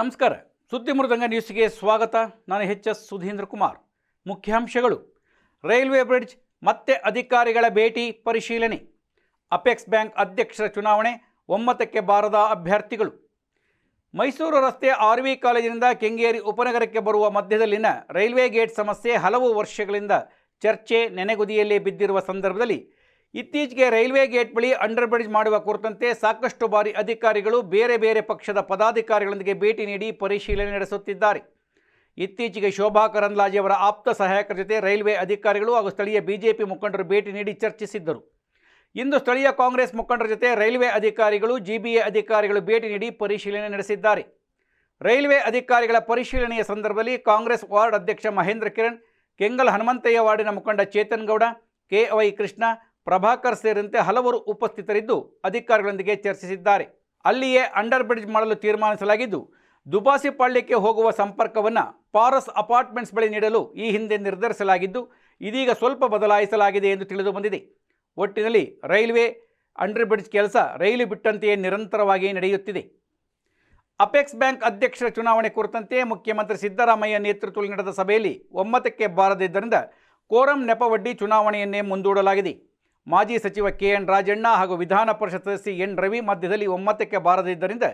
ನಮಸ್ಕಾರ. ಸುದ್ದಿ ಮೃದಂಗ ನ್ಯೂಸ್ಗೆ ಸ್ವಾಗತ. ನಾನು ಎಚ್ ಎಸ್ ಸುಧೀಂದ್ರ ಕುಮಾರ್. ಮುಖ್ಯಾಂಶಗಳು. ರೈಲ್ವೆ ಬ್ರಿಡ್ಜ್, ಮತ್ತೆ ಅಧಿಕಾರಿಗಳ ಭೇಟಿ ಪರಿಶೀಲನೆ. ಅಪೆಕ್ಸ್ ಬ್ಯಾಂಕ್ ಅಧ್ಯಕ್ಷರ ಚುನಾವಣೆ ಒಮ್ಮತಕ್ಕೆ ಬಾರದ ಅಭ್ಯರ್ಥಿಗಳು. ಮೈಸೂರು ರಸ್ತೆ ಆರ್ ವಿ ಕಾಲೇಜಿನಿಂದ ಕೆಂಗೇರಿ ಉಪನಗರಕ್ಕೆ ಬರುವ ಮಧ್ಯದಲ್ಲಿನ ರೈಲ್ವೆ ಗೇಟ್ ಸಮಸ್ಯೆ ಹಲವು ವರ್ಷಗಳಿಂದ ಚರ್ಚೆ ನೆನೆಗುದಿಯಲ್ಲೇ ಬಿದ್ದಿರುವ ಸಂದರ್ಭದಲ್ಲಿ ಇತ್ತೀಚೆಗೆ ರೈಲ್ವೆ ಗೇಟ್ ಬಳಿ ಅಂಡರ್ ಬ್ರಿಡ್ಜ್ ಮಾಡುವ ಕುರಿತಂತೆ ಸಾಕಷ್ಟು ಬಾರಿ ಅಧಿಕಾರಿಗಳು ಬೇರೆ ಬೇರೆ ಪಕ್ಷದ ಪದಾಧಿಕಾರಿಗಳೊಂದಿಗೆ ಭೇಟಿ ನೀಡಿ ಪರಿಶೀಲನೆ ನಡೆಸುತ್ತಿದ್ದಾರೆ. ಇತ್ತೀಚೆಗೆ ಶೋಭಾ ಕರಂದ್ಲಾಜೆ ಅವರ ಆಪ್ತ ಸಹಾಯಕರ ಜೊತೆ ರೈಲ್ವೆ ಅಧಿಕಾರಿಗಳು ಹಾಗೂ ಸ್ಥಳೀಯ ಬಿಜೆಪಿ ಮುಖಂಡರು ಭೇಟಿ ನೀಡಿ ಚರ್ಚಿಸಿದ್ದರು. ಇಂದು ಸ್ಥಳೀಯ ಕಾಂಗ್ರೆಸ್ ಮುಖಂಡರ ಜೊತೆ ರೈಲ್ವೆ ಅಧಿಕಾರಿಗಳು, ಜಿಬಿಎ ಅಧಿಕಾರಿಗಳು ಭೇಟಿ ನೀಡಿ ಪರಿಶೀಲನೆ ನಡೆಸಿದ್ದಾರೆ. ರೈಲ್ವೆ ಅಧಿಕಾರಿಗಳ ಪರಿಶೀಲನೆಯ ಸಂದರ್ಭದಲ್ಲಿ ಕಾಂಗ್ರೆಸ್ ವಾರ್ಡ್ ಅಧ್ಯಕ್ಷ ಮಹೇಂದ್ರ ಕಿರಣ್, ಕೆಂಗಲ್ ಹನುಮಂತಯ್ಯ ವಾರ್ಡಿನ ಮುಖಂಡ ಚೇತನ್ ಗೌಡ, ಕೆ ವೈ ಕೃಷ್ಣ ಪ್ರಭಾಕರ್ ಸೇರಿದಂತೆ ಹಲವರು ಉಪಸ್ಥಿತರಿದ್ದು ಅಧಿಕಾರಿಗಳೊಂದಿಗೆ ಚರ್ಚಿಸಿದ್ದಾರೆ. ಅಲ್ಲಿಯೇ ಅಂಡರ್ ಬ್ರಿಡ್ಜ್ ಮಾಡಲು ತೀರ್ಮಾನಿಸಲಾಗಿದ್ದು, ದುಬಾಸಿ ಪಾಳ್ಯಕ್ಕೆ ಹೋಗುವ ಸಂಪರ್ಕವನ್ನು ಪಾರಸ್ ಅಪಾರ್ಟ್ಮೆಂಟ್ಸ್ ಬಳಿ ನೀಡಲು ಈ ಹಿಂದೆ ನಿರ್ಧರಿಸಲಾಗಿದ್ದು, ಇದೀಗ ಸ್ವಲ್ಪ ಬದಲಾಯಿಸಲಾಗಿದೆ ಎಂದು ತಿಳಿದು ಬಂದಿದೆ. ಒಟ್ಟಿನಲ್ಲಿ ರೈಲ್ವೆ ಅಂಡರ್ ಬ್ರಿಡ್ಜ್ ಕೆಲಸ ರೈಲು ಬಿಟ್ಟಂತೆಯೇ ನಿರಂತರವಾಗಿ ನಡೆಯುತ್ತಿದೆ. ಅಪೆಕ್ಸ್ ಬ್ಯಾಂಕ್ ಅಧ್ಯಕ್ಷರ ಚುನಾವಣೆ ಕುರಿತಂತೆ ಮುಖ್ಯಮಂತ್ರಿ ಸಿದ್ದರಾಮಯ್ಯ ನೇತೃತ್ವದಲ್ಲಿ ನಡೆದ ಸಭೆಯಲ್ಲಿ ಒಮ್ಮತಕ್ಕೆ ಬಾರದಿದ್ದರಿಂದ ಕೋರಂ ನೆಪವಡ್ಡಿ ಚುನಾವಣೆಯನ್ನೇ ಮುಂದೂಡಲಾಗಿದೆ. ಮಾಜಿ ಸಚಿವ ಕೆ ಎನ್ ರಾಜಣ್ಣ ಹಾಗೂ ವಿಧಾನ ಪರಿಷತ್ ಸದಸ್ಯ ಎನ್ ರವಿ ಮಧ್ಯದಲ್ಲಿ ಒಮ್ಮತಕ್ಕೆ ಬಾರದಿದ್ದರಿಂದ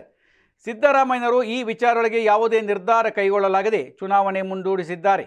ಸಿದ್ದರಾಮಯ್ಯನವರು ಈ ವಿಚಾರಗಳಿಗೆ ಯಾವುದೇ ನಿರ್ಧಾರ ಕೈಗೊಳ್ಳಲಾಗದೆ ಚುನಾವಣೆ ಮುಂದೂಡಿಸಿದ್ದಾರೆ.